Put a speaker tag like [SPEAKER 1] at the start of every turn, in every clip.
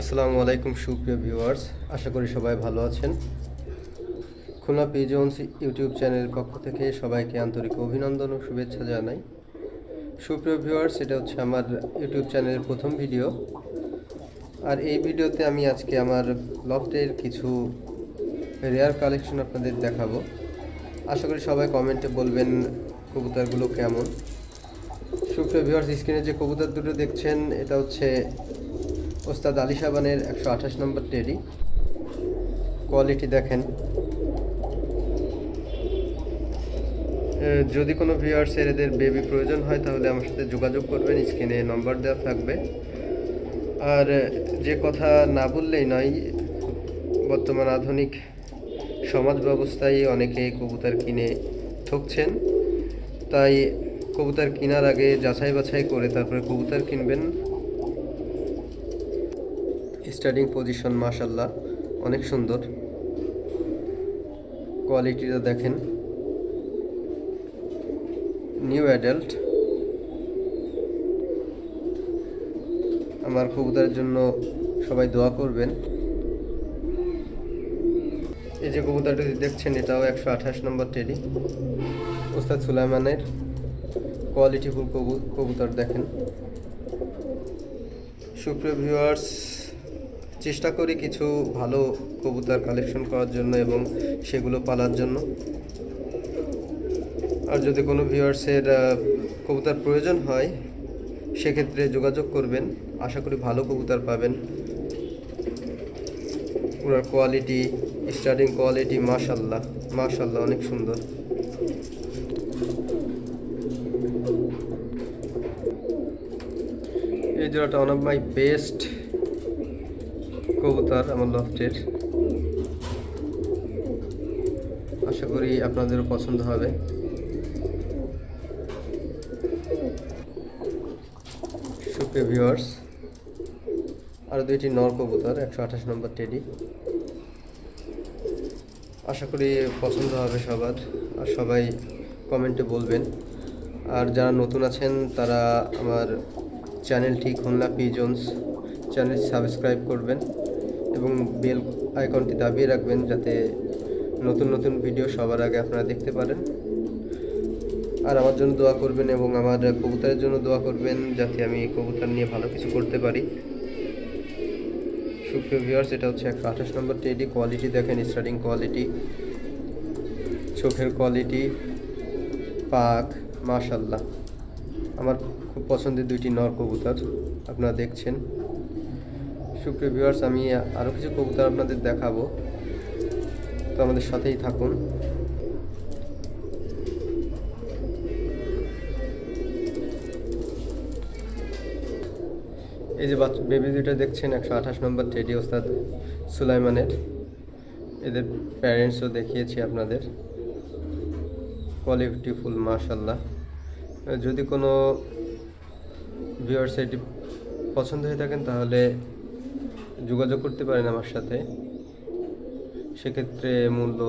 [SPEAKER 1] আসসালামু আলাইকুম, সুপ্রিয় ভিউয়ার্স। আশা করি সবাই ভালো আছেন। খুলনা পিজন্স ইউটিউব চ্যানেলের পক্ষ থেকে সবাইকে আন্তরিক অভিনন্দন ও শুভেচ্ছা জানাই। সুপ্রিয় ভিউয়ার্স, এটা হচ্ছে আমার ইউটিউব চ্যানেলের প্রথম ভিডিও। আর এই ভিডিওতে আমি আজকে আমার লফটের কিছু রেয়ার কালেকশন আপনাদের দেখাবো। আশা করি সবাই কমেন্টে বলবেন কবুতরগুলো কেমন। সুপ্রিয় ভিউয়ার্স স্ক্রিনে যে কবুতর দুটো দেখছেন, এটা হচ্ছে ওস্তাদ আলী সাবানের একশো আঠাশ নম্বর টেরি কোয়ালিটি দেখেন। যদি কোনো ভিউয়ার্সের এদের বেবি প্রয়োজন হয়, তাহলে আমার সাথে যোগাযোগ করবেন, স্ক্রিনে নম্বর দেওয়া থাকবে। আর যে কথা না বললেই নয়, বর্তমান আধুনিক সমাজ ব্যবস্থায় অনেকে কবুতর কিনে ঠকছেন। তাই কবুতর কেনার আগে যাচাই বাছাই করে তারপরে কবুতর কিনবেন। স্টার্টিং পজিশন মাশাল্লাহ অনেক সুন্দর। কোয়ালিটিটা দেখেন। New adult. আমার কবুতরের জন্য সবাই দোয়া করবেন। এই যে কবুতরটি দেখছেন, এটাও একশো আঠাশ নম্বর টেডি ওস্তাদ সুলাইমানের কোয়ালিটিফুল কবুতর দেখেন। সুপ্রিয় ভিউয়ার্স চেষ্টা করি কিছু ভালো কবুতর কালেকশন করার জন্য এবং সেগুলো পালার জন্য। আর যদি কোনো ভিউয়ার্সের কবুতর প্রয়োজন হয়, সেক্ষেত্রে যোগাযোগ করবেন। আশা করি ভালো কবুতর পাবেন। ওনার কোয়ালিটি স্টার্টিং কোয়ালিটি মাশাল্লাহ মাশাল্লাহ অনেক সুন্দর। এই জোড়াটা ওয়ান অফ মাই বেস্ট কবুতর আমার লফটের। আশা করি আপনাদেরও পছন্দ হবে। সুপ্রিয় ভিউয়ার্স আরও দুইটি নর কবুতর, একশো আঠাশ নম্বর টেডি। আশা করি পছন্দ হবে সবার, আর সবাই কমেন্টে বলবেন। আর যারা নতুন আছেন, তারা আমার চ্যানেলটি খুলনা পিজন্স চ্যানেল সাবস্ক্রাইব করবেন। এবং বেল আইকনটি দাবিয়ে রাখবেন যাতে নতুন নতুন ভিডিও সবার আগে আপনারা দেখতে পারেন। আর আমার জন্য দোয়া করবেন এবং আমার কবুতরের জন্য দোয়া করবেন যাতে আমি কবুতর নিয়ে ভালো কিছু করতে পারি। সুপ্রিয় ভিউয়ার্স এটা হচ্ছে একশো আঠাশ নম্বর টেডি কোয়ালিটি দেখেন স্টার্টিং কোয়ালিটি চোখের কোয়ালিটি পাক মাশাল্লাহ আমার খুব পছন্দের দুইটি নর কবুতর, আপনারা দেখছেন। সুপ্রিয় ভিউয়ার্স, আমি আরও কিছু কবুতর আপনাদের দেখাবো। তো আমাদের সাথেই থাকুন। এই যে বাচ্চা বেবি দুটো দেখছেন, একশো আঠাশ নম্বর টেডি ওস্তাদ সুলাইমানের। এদের প্যারেন্টসও দেখিয়েছি আপনাদের। কোয়ালিটিফুল মাশাল্লাহ যদি কোনো ভিউয়ার্স এটি পছন্দ হয়ে থাকেন, তাহলে যোগাযোগ করতে পারেন আমার সাথে। সেক্ষেত্রে মূল্য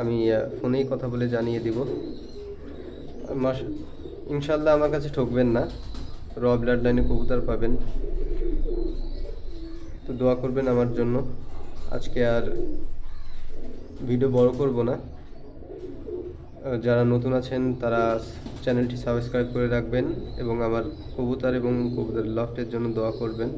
[SPEAKER 1] আমি ফোনেই কথা বলে জানিয়ে দিব। ইনশাল্লাহ আমার কাছে ঠকবেন না। র ব্লাড লাইনে কবুতর পাবেন। তো দোয়া করবেন আমার জন্য। আজকে আর ভিডিও বড় করব না। যারা নতুন আছেন, তারা চ্যানেলটি সাবস্ক্রাইব করে রাখবেন এবং আমার কবুতর এবং কবুতর লফটের জন্য দোয়া করবেন।